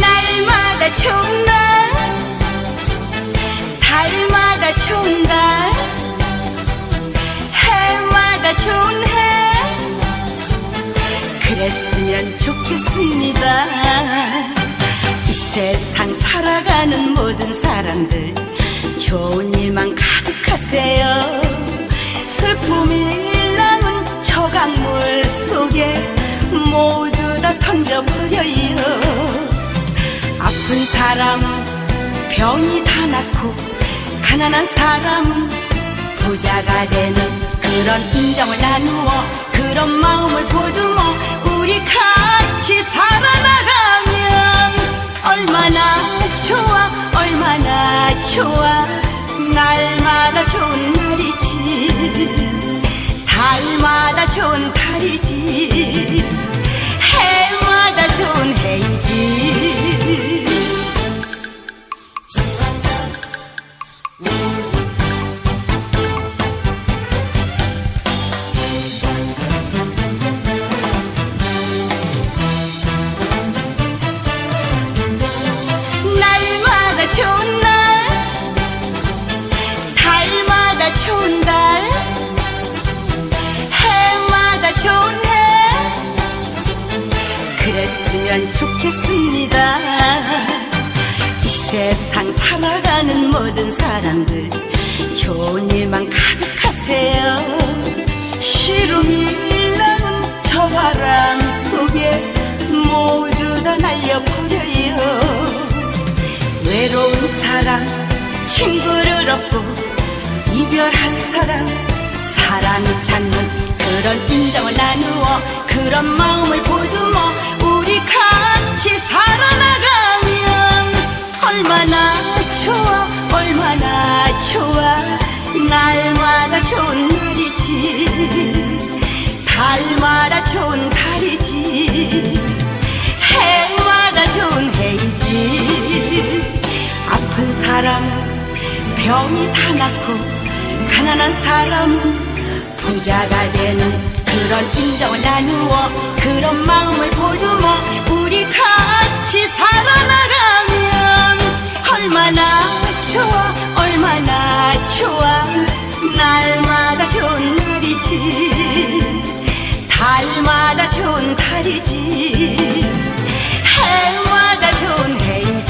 날마다 날 달마다 좋은 달 해마다 좋은 해. 그랬으면 좋겠습니다. 이 세상 살아가는 모든 사람들 좋은 일만 가득하세요 사람은 병이 다 낫고 가난한 사람은 부자가 되는 그런 인정을 나누어 그런 마음을 보듬어 우리 같이 살아나가면 얼마나 좋아 얼마나 좋아. 날마다 좋은 날이지. 달마다 좋은 달이지 그랬으면 좋겠습니다. 이 세상 살아가는 모든 사람들 좋은 일만 가득하세요. 시름이 나는 저 바람 속에 모두 다 날려버려요. 외로운 사람 친구를 얻고 이별한 사람 사랑을 찾는 그런 인정을 나누어 그런 마음을 보듬어 달마다 좋은 달이지. 해마다 좋은 해이지. 아픈 사람 병이 다 낫고 가난한 사람은 부자가 되는 그런 인정을 나누어 그런 마음을 보듬어 우리 살아나가 달이지. 해마다 좋은 해이지